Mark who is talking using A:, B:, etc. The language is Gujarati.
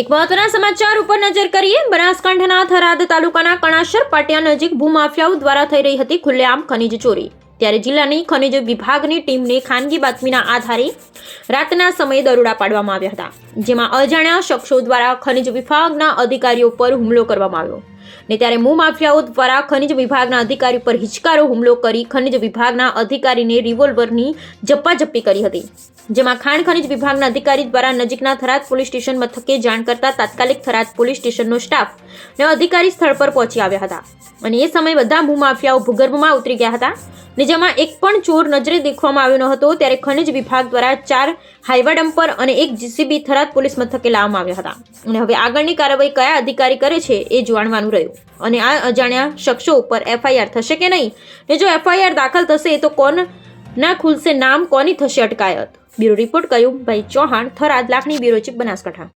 A: એક મહત્વના સમાચાર ઉપર નજર કરીએ. બનાસકાંઠાના થરાદ તાલુકાના કણાસર પાટિયા નજીક ભૂમાફિયાઓ દ્વારા થઈ રહી હતી ખુલ્લેઆમ ખનીજ ચોરી. ત્યારે જિલ્લાની ખનીજ વિભાગની ટીમને ખાનગી બાતમીના આધારે રાતના સમયે દરોડા પાડવામાં આવ્યા હતા, જેમાં અજાણ્યા શખ્સો દ્વારા ખનિજ વિભાગના અધિકારીઓ પર હુમલો કરવામાં આવ્યો. ને ત્યારે ભૂમાફિયાઓ દ્વારા ખનિજ વિભાગના અધિકારી પર હિચકારો હુમલો કરી ખનિજ વિભાગના અધિકારીને રિવોલ્વરની ઝપ્પાઝપ્પી કરી હતી, જેમાં ખાણ ખનિજ વિભાગના અધિકારી દ્વારા નજીકના થરાદ પોલીસ સ્ટેશન મથકે જાણ કરતા તાત્કાલિક થરાદ પોલીસ સ્ટેશનનો સ્ટાફ ને અધિકારી સ્થળ પર પહોંચી આવ્યા હતા. અને એ સમયે બધા ભૂમાફિયાઓ ભૂગર્ભમાં ઉતરી ગયા હતા, ને જેમાં એક પણ ચોર નજરે દેખવામાં આવ્યો ન હતો, ત્યારે ખનિજ વિભાગ દ્વારા ચાર હાઈવા ડમ્પર અને એક જીસીબી થરાદ પોલીસ મથકે લાવવામાં આવ્યા હતા. અને હવે આગળની કાર્યવાહી કયા અધિકારી કરે છે એ જાણવાનું રહ્યું. અને આ અજાણ્યા શખ્સો ઉપર એફઆઈઆર થશે કે નહીં? ને જો એફઆઈઆર દાખલ થશે, તો કોણ ના ખુલશે, નામ કોની થશે અટકાયત? બ્યુરો રિપોર્ટ કહ્યું ભાઈ ચૌહાણ, થરાદ, લાખની બ્યુરો ચીફ બનાસકાંઠા.